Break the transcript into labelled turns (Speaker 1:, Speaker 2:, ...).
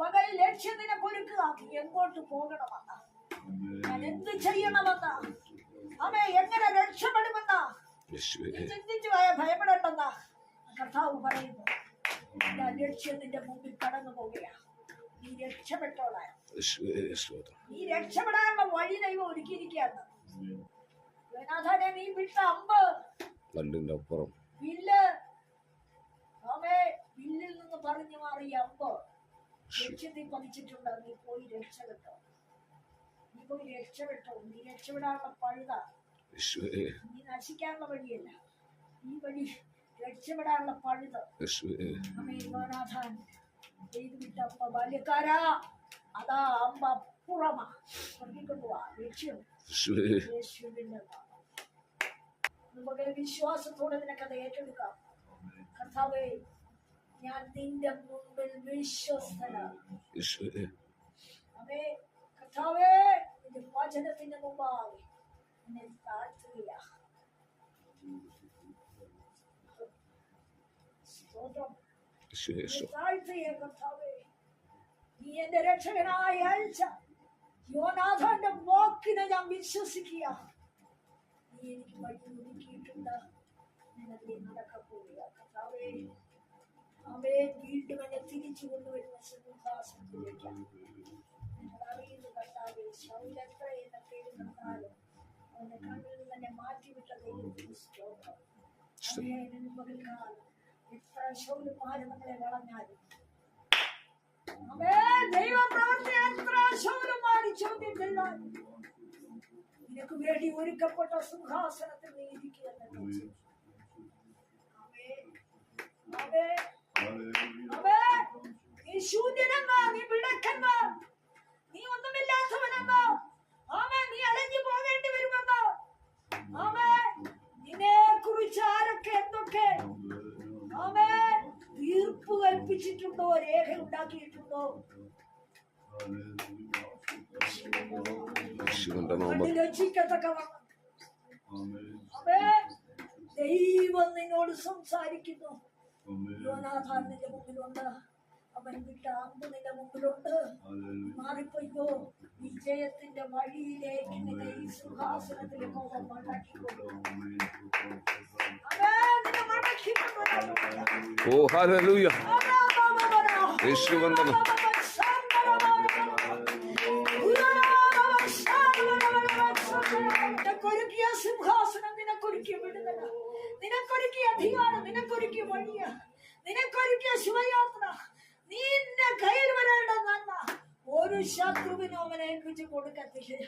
Speaker 1: പകൽ ലക്ഷ്യത്തിനെ പൊരുക്കുക എങ്ങോട്ട് പോകണമെന്ന്? ഞാൻ എന്ത് ചെയ്യണമെന്ന്? അമ്മ എങ്ങനെ രക്ഷപ്പെടുമെന്ന്? ചിന്തിച്ചു പോയ ഭയപ്പെടേണ്ടെന്ന? കർത്താവ് പറയുന്നു ഞാൻ ലക്ഷ്യത്തിന്റെ മുമ്പിൽ കടന്നു പോവുകയാണ് നീ രക്ഷപ്പെട്ടോളാൻ നീ രക്ഷപ്പെടാനുള്ള വഴി ദൈവം ഒരുക്കിയിരിക്കുകയാണ്. യോനാഥാനെ നീ വിട്ട അമ്പ്.
Speaker 2: കല്ലിന്റെ അപ്പുറം.
Speaker 1: വില്ല്. അവേ വില്ലിൽ നിന്ന് പറഞ്ഞു മാറിയ അമ്പ്. ലക്ഷ്യത്തിൽ പതിച്ചിട്ടുണ്ട് നീ പോയി രക്ഷപ്പെട്ടോ? നീ പോയി രക്ഷപ്പെട്ടോ? നീ രക്ഷപ്പെടാനുള്ള പഴുത? നീ നശിക്കാനുള്ള വഴിയല്ല. ഈ വഴി രക്ഷപ്പെടാനുള്ള പഴുത. ചെയ്തു വിട്ട അമ്മ ബാല്യക്കാരാ. അതാ അമ്മ അപ്പുറമാ പറഞ്ഞിക്കൊണ്ടുവാ ലക്ഷ്യം
Speaker 2: യേശുവേ
Speaker 1: യേശുവിന്റെ നാമം. നമുക്ക് വിശ്വാസത്തോടെ നിനക്കത് ഏറ്റെടുക്കാം. കർത്താവേ ഞാൻ നിന്റെ മുമ്പിൽ വിശ്വസ്തനാണ്
Speaker 2: യേശുവേ
Speaker 1: അവേ കർത്താവേ നിന്റെ വചനത്തിന്റെ മുമ്പാകെ എന്നെ താഴ്ത്തുകയ സ്തോത്രം
Speaker 2: യേശുവേ
Speaker 1: എന്നെ
Speaker 2: സ്തോത്രം
Speaker 1: താഴ്ത്തുകയ കർത്താവേ നീ എന്റെ രക്ഷകനായി അയച്ച യോനാഥാന്റെ വാക്കിനെ ഞാൻ വിശ്വസിക്കുക നീ എനിക്ക് വഴി ഒരുക്കിയിട്ടുണ്ട് ഞാൻ അതിലെ നടക്കാൻ പോവുക കർത്താവേ അവയെ വീണ്ടും എന്നെ തിരിച്ചു കൊണ്ടുവരുന്ന സിംഹാസനത്തിലേക്ക് ഞങ്ങൾ അറിയുന്നു കർത്താവേ. ശൗലത്ര എന്ന പേര് കർത്താവ് അവന്റെ കണ്ണിൽ നിന്ന് തന്നെ മാറ്റിവിട്ട ദൈവത്തിന് സ്തോത്രം നിന്ന് പകൽക്കാലം എത്ര ശൗലന്മാര് നമ്മളെ വളഞ്ഞാലും. ദൈവപ്രവർത്തി എത്ര ശൗലന്മാര് ചോദ്യം ചെയ്താൽ നിനക്ക് വേണ്ടി ഒരുക്കപ്പെട്ട സിംഹാസനത്തിൽ നീ ഇരിക്കുകയെന്ന് അവേ അവേ അവേ നീ ശൂന്യനെന്നോ നീ വിടക്കെന്നോ നീ ഒന്നുമില്ലാത്തവനെന്നോ ആമേ നീ അലഞ്ഞു പോകേണ്ടി വരുമെന്നോ ആമേ നിന്നെ കുറിച്ച് ആരൊക്കെ എന്തൊക്കെ ആമേ തീർപ്പ് കൽപ്പിച്ചിട്ടുണ്ടോ രേഖ ഉണ്ടാക്കിയിട്ടുണ്ടോ? ദൈവം നിന്നോട് സംസാരിക്കുന്നു. യോനാഥാൻ നിന്റെ മുമ്പിലുണ്ട്. അവൻ വിട്ട അമ്പ് നിന്റെ മുമ്പിലുണ്ട്. മാറിപ്പോയിക്കോ. വിജയത്തിന്റെ വഴിയിലേക്ക് നിന്നെ ഈ സിംഹാസനത്തിലെ അവൻ മടക്കിക്കൊള്ളു
Speaker 2: ഓ ഹല്ലേലൂയ. യേശുവിന്റെ നാമം
Speaker 1: നിനക്കൊരുക്കിയ സിംഹാസനം നിനക്കൊരുക്കിയ വിടുതല നിനക്കൊരുക്കിയ അധികാരം നിനക്കൊരുക്കിയ വഴിയ നിനക്കൊരുക്കിയ ശിവയാത്ര. നിന്റെ കയ്യിൽ വരേണ്ട നന്മ ഒരു ശത്രുവിനും അവനെ കുറിച്ച് കൊടുക്കത്തില്ല.